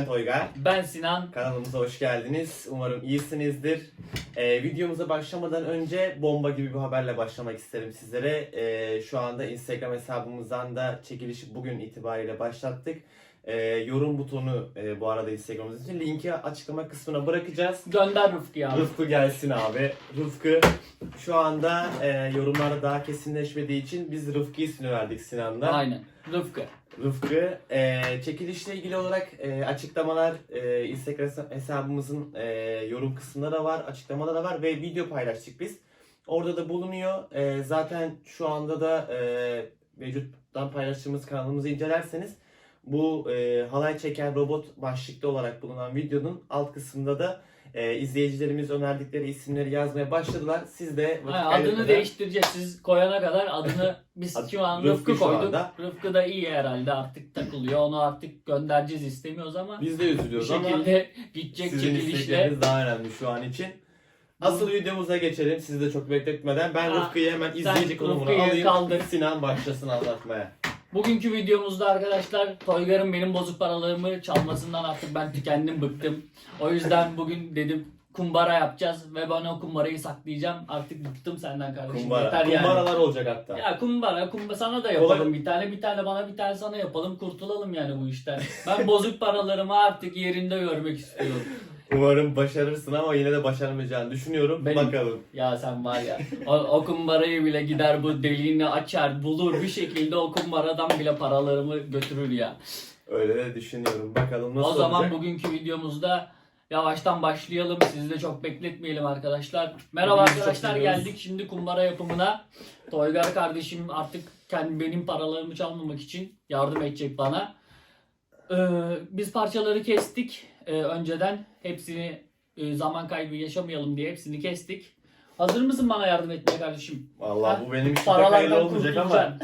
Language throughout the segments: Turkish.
Ben Toygar. Ben Sinan. Kanalımıza hoş geldiniz. Umarım iyisinizdir. Ee, videomuza başlamadan önce bomba gibi bir haberle başlamak isterim sizlere. Ee, şu anda Instagram hesabımızdan da çekilişi bugün itibariyle başlattık. Ee, yorum butonu e, bu arada Instagram'ımız için. Linki açıklama kısmına bırakacağız. Gönder Rıfkı abi. Rıfkı gelsin abi. Rıfkı şu anda e, yorumlarda daha kesinleşmediği için biz Rıfkı ismini verdik Sinan'la. Aynen. Rıfkı. Rıfkı, e, çekilişle ilgili olarak e, açıklamalar e, Instagram hesabımızın e, yorum kısmında da var, açıklamada da var ve video paylaştık biz. Orada da bulunuyor. E, zaten şu anda da e, mevcuttan paylaştığımız kanalımızı incelerseniz bu e, halay çeken robot başlıklı olarak bulunan videonun alt kısmında da e, izleyicilerimiz önerdikleri isimleri yazmaya başladılar. Siz de vakit Aynen, adını kaybetmeden- değiştireceğiz. Siz koyana kadar adını biz Ad- şu an Rıfkı Rıfkı, şu koyduk. anda. Rıfkı da iyi herhalde artık takılıyor. Onu artık göndereceğiz istemiyoruz ama Biz de bir üzülüyoruz ama şekilde gidecek Sizin çekilişle. istekleriniz daha önemli şu an için. Asıl videomuza geçelim. Sizi de çok bekletmeden. Ben Ha, Rıfkı'yı hemen sen izleyici konumuna Rıfkı'yı alayım. kaldır. Sinan başlasın anlatmaya. Bugünkü videomuzda arkadaşlar Toygar'ın benim bozuk paralarımı çalmasından artık ben tükendim bıktım. O yüzden bugün dedim kumbara yapacağız ve ben o kumbarayı saklayacağım. Artık bıktım senden kardeşim. Kumbara. Yeter yani. Kumbaralar olacak hatta. Ya kumbara, kumba sana da yapalım Olay- bir tane, bir tane bana, bir tane sana yapalım, kurtulalım yani bu işten. Ben bozuk paralarımı artık yerinde görmek istiyorum. Umarım başarırsın ama yine de başaramayacağını düşünüyorum. Benim- Bakalım. Ya sen var ya, o, o kumbarayı bile gider bu deliğini açar, bulur bir şekilde o kumbaradan bile paralarımı götürür ya. Öyle de düşünüyorum. Bakalım nasıl o zaman olacak. bugünkü videomuzda yavaştan başlayalım. Sizi de çok bekletmeyelim arkadaşlar. Merhaba Bugün çok arkadaşlar seviyoruz. geldik şimdi kumbara yapımına. Toygar kardeşim artık kendi benim paralarımı çalmamak için yardım edecek bana. Ee, biz parçaları kestik ee, önceden. Hepsini e, zaman kaybı yaşamayalım diye hepsini kestik. Hazır mısın bana yardım etmeye kardeşim? Vallahi bu benim için pek hayırlı olmayacak ama.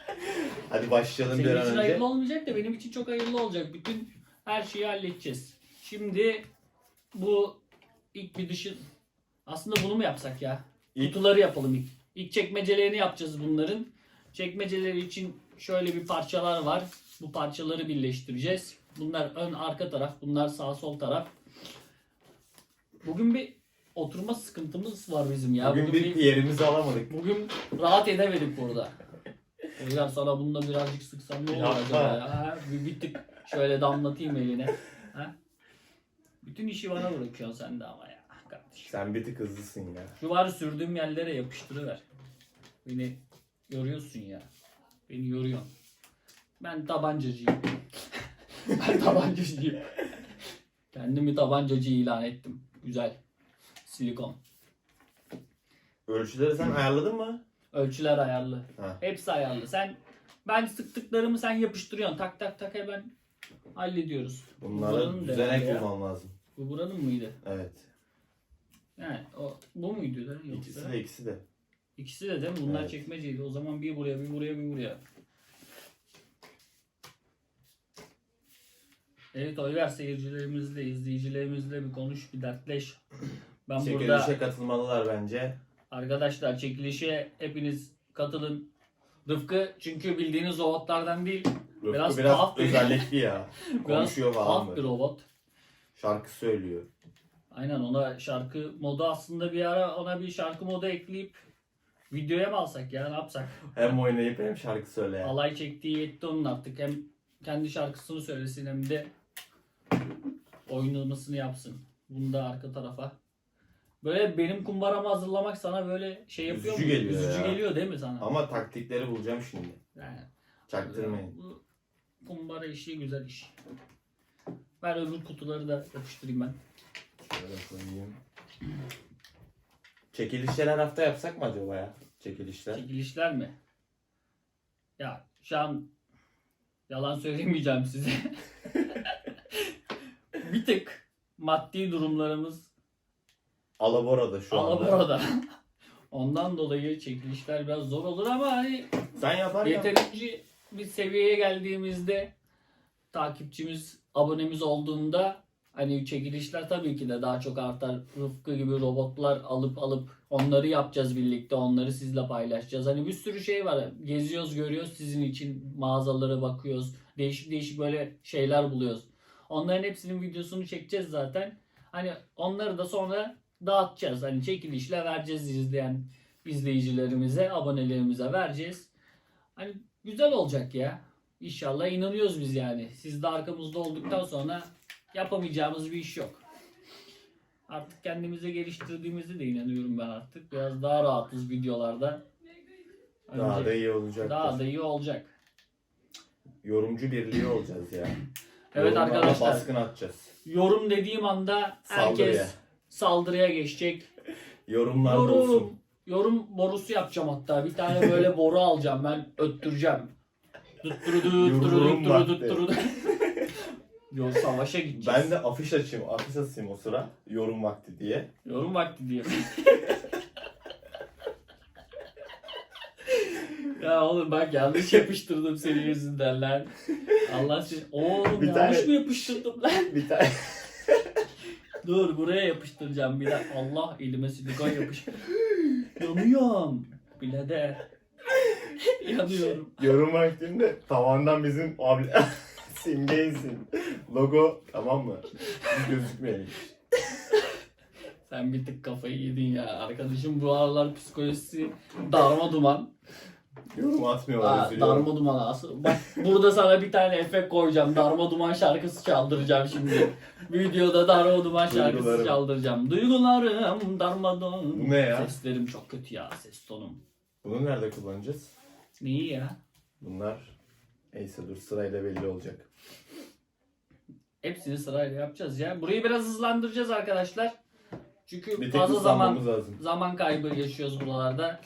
Hadi başlayalım bir Senin an için önce. hayırlı olmayacak da benim için çok hayırlı olacak. Bütün her şeyi halledeceğiz. Şimdi bu ilk bir dışı... Aslında bunu mu yapsak ya? İlk- Kutuları yapalım ilk. İlk çekmecelerini yapacağız bunların. Çekmeceleri için şöyle bir parçalar var. Bu parçaları birleştireceğiz. Bunlar ön arka taraf, bunlar sağ sol taraf. Bugün bir oturma sıkıntımız var bizim ya. Bugün bir yerimizi alamadık. Bugün rahat edemedik burada. Hocam sana bunu da birazcık sıksam ne olur acaba ya? Ha, Bir, bir tık şöyle damlatayım eline. Ha? Bütün işi bana bırakıyorsun sen de ama ya kardeşim. Sen bir tık hızlısın ya. Şu var sürdüğüm yerlere yapıştırıver. Beni yoruyorsun ya. Beni yoruyorsun. Ben tabancacıyım. ben tabancacıyım. Kendimi tabancacı ilan ettim. Güzel. Silikon. Ölçüleri sen ayarladın mı? Ölçüler ayarlı. Ha. Hepsi ayarlı. Sen ben sıktıklarımı sen yapıştırıyorsun. Tak tak tak hemen hallediyoruz. Bu Bunları buranın düzenek ya. bulmam lazım. Bu buranın mıydı? Evet. Yani o bu muydu yoksa? İkisi de ikisi de. İkisi de değil mi? Bunlar Evet. çekmeceydi. O zaman bir buraya, bir buraya, bir buraya. Evet Oyver seyircilerimizle, izleyicilerimizle bir konuş, bir dertleş. Ben burada Çekilişe katılmalılar bence. arkadaşlar çekilişe hepiniz katılın. Rıfkı çünkü bildiğiniz robotlardan değil. Rıfkı Biraz biraz, tuhaf bir- özellikli ya. Biraz Konuşuyor falan tuhaf bir böyle. robot. Şarkı söylüyor. Aynen ona şarkı modu aslında bir ara ona bir şarkı modu ekleyip videoya mı alsak ya ne yapsak? Hem oynayıp hem şarkı söyleyen. Alay çektiği yetti onun artık. Hem kendi şarkısını söylesin hem de oynamasını yapsın. Bunu da arka tarafa. Böyle benim kumbaramı hazırlamak sana böyle şey yapıyor Üzücü mu? geliyor Üzücü ya. geliyor değil mi sana? Ama taktikleri bulacağım şimdi. Yani, Çaktırmayın. bu kumbara işi güzel iş. Ben öbür kutuları da yapıştırayım ben. Şöyle koyayım. Çekilişler her hafta yapsak mı acaba ya? Çekilişler. Çekilişler mi? Ya şu an yalan söylemeyeceğim size. bir tık maddi durumlarımız Alabora'da şu anda. Alabora'da. Ondan dolayı çekilişler biraz zor olur ama hani Sen yaparken yeterince bir seviyeye geldiğimizde takipçimiz, abonemiz olduğunda hani çekilişler tabii ki de daha çok artar. Rıfkı gibi robotlar alıp alıp onları yapacağız birlikte. Onları sizle paylaşacağız. Hani bir sürü şey var. Geziyoruz, görüyoruz sizin için mağazalara bakıyoruz. Değişik değişik böyle şeyler buluyoruz. Onların hepsinin videosunu çekeceğiz zaten. Hani onları da sonra dağıtacağız. Hani çekilişle vereceğiz izleyen izleyicilerimize, abonelerimize vereceğiz. Hani güzel olacak ya. İnşallah inanıyoruz biz yani. Siz de arkamızda olduktan sonra yapamayacağımız bir iş yok. Artık kendimize geliştirdiğimize de inanıyorum ben artık. Biraz daha rahatız videolarda. Daha Önce- da iyi olacak. daha da iyi olacak. Yorumcu birliği olacağız ya. Evet arkadaşlar. baskın atacağız. Yorum dediğim anda herkes Saldırıya. saldırıya geçecek. Yorumlar yorum, olsun. yorum borusu yapacağım hatta. Bir tane böyle boru alacağım ben öttüreceğim. Yorum vakti. Yo savaşa gideceğiz. Ben de afiş açayım, afiş asayım o sıra. Yorum vakti diye. Yorum vakti diye. ya oğlum bak yanlış yapıştırdım senin yüzünden lan. Allah seni... Oğlum Bir yanlış tane- mı yapıştırdım lan? Bir tane Dur buraya yapıştıracağım bir dakika. Allah elime silikon yapış. Yanıyorum. Birader. Yanıyorum. yorum vaktinde tavandan bizim abi simge insin. Logo tamam mı? Biz gözükmeyelim. Sen bir tık kafayı yedin ya. Arkadaşım bu aralar psikolojisi darma duman. Yorum atmıyorlar Aa, üzülüyorum. darma duman asıl. Bak burada sana bir tane efekt koyacağım. Darma duman şarkısı çaldıracağım şimdi. Videoda darma duman şarkısı Duygularım. çaldıracağım. Duygularım darma duman. Bu ne ya? Seslerim çok kötü ya ses tonum. Bunu nerede kullanacağız? Neyi ya? Bunlar neyse dur sırayla belli olacak. Hepsini sırayla yapacağız ya. Burayı biraz hızlandıracağız arkadaşlar. Çünkü Bir tek fazla zaman lazım. zaman kaybı yaşıyoruz buralarda.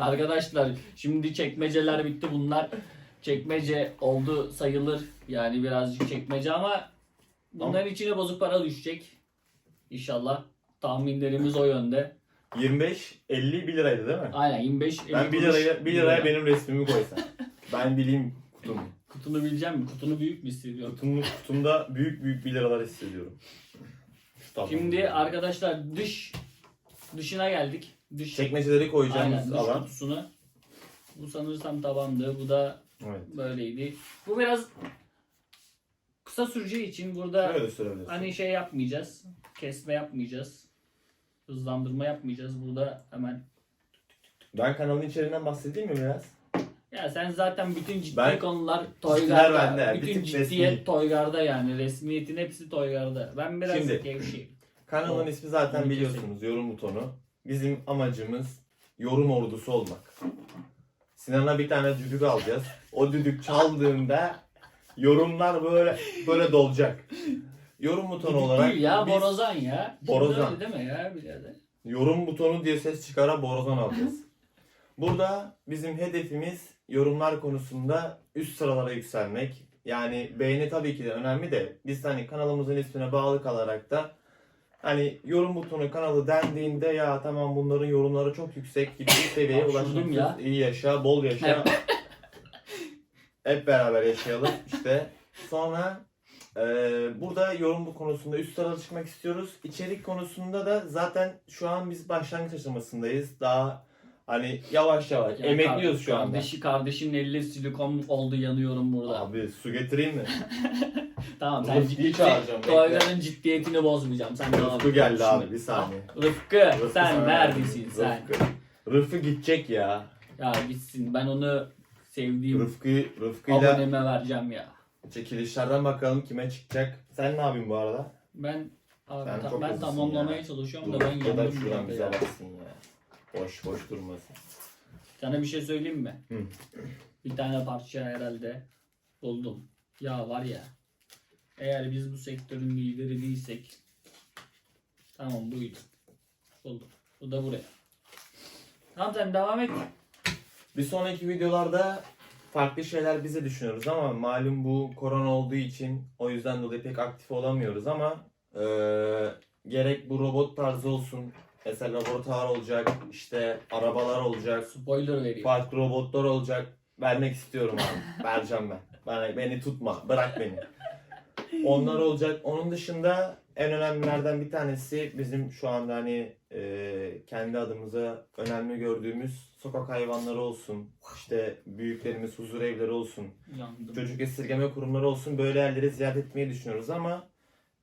Arkadaşlar şimdi çekmeceler bitti bunlar. Çekmece oldu sayılır. Yani birazcık çekmece ama bunların içine bozuk para düşecek. İnşallah. Tahminlerimiz o yönde. 25 50 1 liraydı değil mi? Aynen 25 Ben 50 1 kuruş. liraya 1 liraya benim resmimi koysan. ben bileyim kutumu. Kutunu bileceğim mi? Kutunu büyük mü hissediyorum? Kutumu, kutumda büyük büyük 1 liralar hissediyorum. Şu. Şimdi arkadaşlar dış dışına geldik. Dış çekmeceleri Aynen koyacağımız dış alan. kutusuna. Bu sanırsam tabandı. Bu da Evet. böyleydi. Bu biraz kısa süreceği için burada sürebilirsin. Hani şey yapmayacağız. Kesme yapmayacağız. Hızlandırma yapmayacağız. Burada hemen. Ben kanalın içeriğinden bahsedeyim mi biraz? Ya sen zaten bütün ciddi Ben- konular Ciddiler Toygar'da. bende, bir Bütün tık ciddiyet resmi. Toygar'da yani. Resmiyetin hepsi Toygar'da. Ben biraz Şimdi- gevşeyim. Kanalın O- ismi zaten onu biliyorsunuz yorum butonu. Bizim amacımız yorum ordusu olmak. Sinan'a bir tane düdük alacağız. O düdük çaldığında yorumlar böyle böyle dolacak. Yorum butonu olarak Değil ya biz borazan ya. Şimdi Borazan. Öyle deme ya birader. yorum butonu diye ses çıkaran borazan alacağız. Burada bizim hedefimiz yorumlar konusunda üst sıralara yükselmek. Yani beğeni tabii ki de önemli de biz hani kanalımızın ismine bağlı kalarak da hani yorum butonu kanalı dendiğinde ya tamam bunların yorumları çok yüksek gibi bir seviyeye ulaşmak ya. iyi yaşa, bol yaşa. Hep beraber yaşayalım işte. Sonra e, burada yorum bu konusunda üst sıralara çıkmak istiyoruz. İçerik konusunda da zaten şu an biz başlangıç aşamasındayız. Daha hani yavaş yavaş Ya emekliyoruz şu anda. Kardeşi kardeşin eli silikon oldu yanıyorum burada. Abi su getireyim mi? tamam sen Rıfkı'yı ciddi çağıracağım, bekle. Toygar'ın ciddiyetini bozmayacağım. Sen devam Rıfkı et. geldi abi bir saniye. Rıfkı, Rıfkı sen neredesin sen? Rıfkı. Rıfkı gidecek ya. Ya gitsin ben onu sevdiğim Rıfkı, Rıfkı'yla aboneme vereceğim ya. çekilişlerden bakalım kime çıkacak. Sen ne yapıyorsun bu arada? Ben abi, Sen ta- çok ben hızlısın tamamlamaya ya. çalışıyorum Dur, da ben Rıfkı da şuradan burada bize ya. baksın ya. Boş boş durmasın. Sana bir şey söyleyeyim mi? Hı. Bir tane parça herhalde buldum. Ya var ya. Eğer biz bu sektörün lideri değilsek tamam buydu. Buldum. Bu da buraya. Tamam sen devam et. Bir sonraki videolarda farklı şeyler bize düşünüyoruz ama malum bu korona olduğu için o yüzden dolayı pek aktif olamıyoruz ama eee, gerek bu robot tarzı olsun Mesela laboratuvar olacak, işte arabalar olacak, Spoiler vereyim. farklı robotlar olacak. Vermek istiyorum abi. Vereceğim ben. Bana, beni tutma. Bırak beni. Onlar olacak. Onun dışında en önemlilerden bir tanesi bizim şu anda hani e, kendi adımıza önemli gördüğümüz sokak hayvanları olsun. işte büyüklerimiz huzur evleri olsun. Yandım. Çocuk esirgeme kurumları olsun. Böyle yerleri ziyaret etmeyi düşünüyoruz ama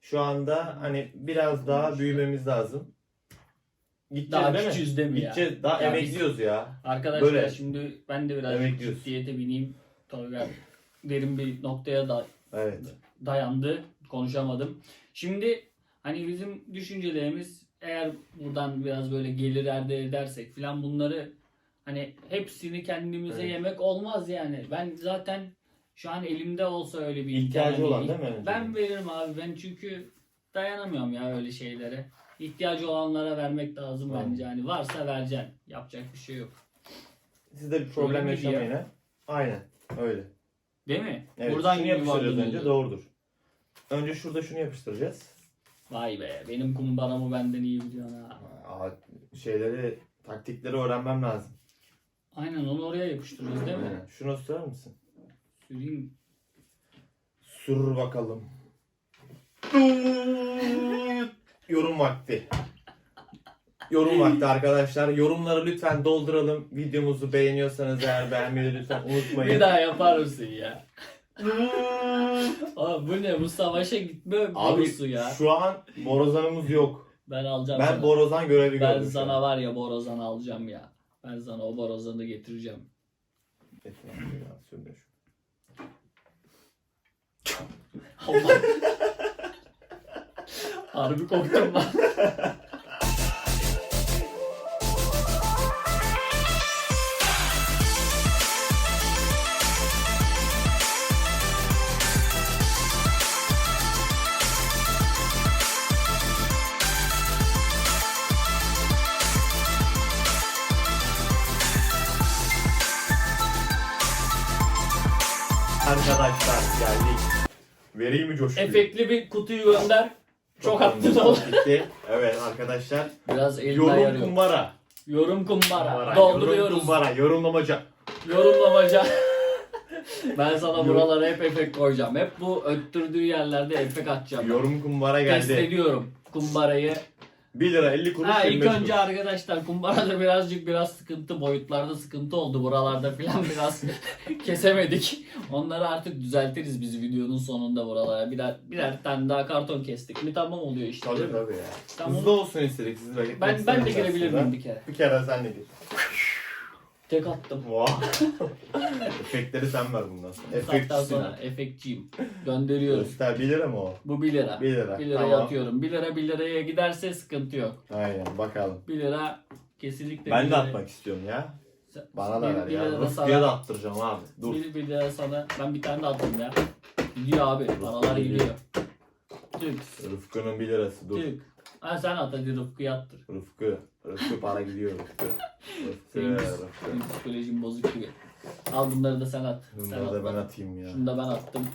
şu anda hani biraz daha büyümemiz lazım. Gideceğiz Daha değil mi? küçüğüz değil mi ya? Gideceğiz. Daha Ya emekliyoruz ya. Arkadaşlar Böyle. şimdi ben de biraz Emekliyoruz. ciddiyete bineyim. Toygar derin bir noktaya da Evet. dayandı. Konuşamadım. Şimdi hani bizim düşüncelerimiz eğer buradan biraz böyle gelir elde edersek filan bunları hani hepsini kendimize Evet. yemek olmaz yani. Ben zaten şu an elimde olsa öyle bir İhtiyacı imkan- olan değil mi? Ben veririm abi. Ben çünkü dayanamıyorum ya öyle şeylere. İhtiyacı olanlara vermek lazım Tamam. bence. Hani varsa vereceksin. Yapacak bir şey yok. Siz de bir problem Öyle miydi ya? yaşamayın ha. Aynen. Öyle. Değil mi? Evet. Buradan şunu yapıştıracağız yuvarlanıyor. önce. Doğrudur. Önce şurada şunu yapıştıracağız. Vay be. Benim kumbaramı benden iyi biliyorsun ha. Aa, şeyleri, taktikleri öğrenmem lazım. Aynen onu oraya yapıştırıyoruz değil mi? Aynen. Şunu sürer misin? Süreyim. Sür bakalım. Yorum vakti. Yorum vakti arkadaşlar. Yorumları lütfen dolduralım. Videomuzu beğeniyorsanız eğer beğenmeyi lütfen unutmayın. Bir daha yapar mısın ya? Abi bu ne? Bu savaşa gitme Abi borusu ya. şu an borazanımız yok. Ben alacağım Ben sana. borazan görevi ben gördüm. şu sana an. var ya borazan alacağım ya. Ben sana o borazanı getireceğim. Getir abi, ya, sür de şu. Allah. Harbi korktum ben. Arkadaşlar geldik. Vereyim mi coşkuyu? Efektli bir kutuyu gönder. Çok attın Çok oğlum. gitti. Evet arkadaşlar. Biraz Yorum yarıyor. kumbara. Yorum kumbara. Kumbara, Dolduruyoruz. Yorum kumbara. Yorumlamaca. Yorumlamaca. ben sana buralara hep efekt koyacağım. Hep bu öttürdüğü yerlerde efekt atacağım. Yorum kumbara Test geldi. ediyorum kumbarayı. 1 lira 50 kuruş Ha ilk 25 önce kuruş. arkadaşlar kumbarada birazcık biraz sıkıntı boyutlarda sıkıntı oldu buralarda filan biraz kesemedik. Onları artık düzeltiriz biz videonun sonunda buralara. Birer, birer tane daha karton kestik mi tamam oluyor işte. Tabii tabii ya. Tamam. Hızlı olsun istedik bekletmek Ben, ben de girebilir miyim bir kere? Bir kere sen de gir. Tek attım. Efektleri sen ver bundan sonra. Bu saatten Efektçisin. sonra efektçiyim. Gönderiyorum. Göster 1 lira mı o? Bu 1 lira. 1 lira. 1 liraya Tamam. atıyorum. 1 lira 1 liraya giderse sıkıntı yok. Aynen bakalım. 1 lira kesinlikle Ben bir de lira- atmak istiyorum ya. Sen- Bana da bir- ver bir ya. lira da Rıfkı'ya sana- da attıracağım abi. Dur. Bir, bir lira sana. Ben bir tane de attım ya. Gidiyor abi. Paralar gidiyor. gidiyor. Tık Rıfkı'nın 1 lirası dur. tık. Ha sen at hadi Rıfkı'ya attır. Rıfkı. Rıfkı para gidiyor Rıfkı. Rıfkı. Senin, Rıfkı. senin psikolojin bozuk gibi. Al bunları da sen at. Sen Bunları at da ben bana. atayım ya. Şunu da ben attım.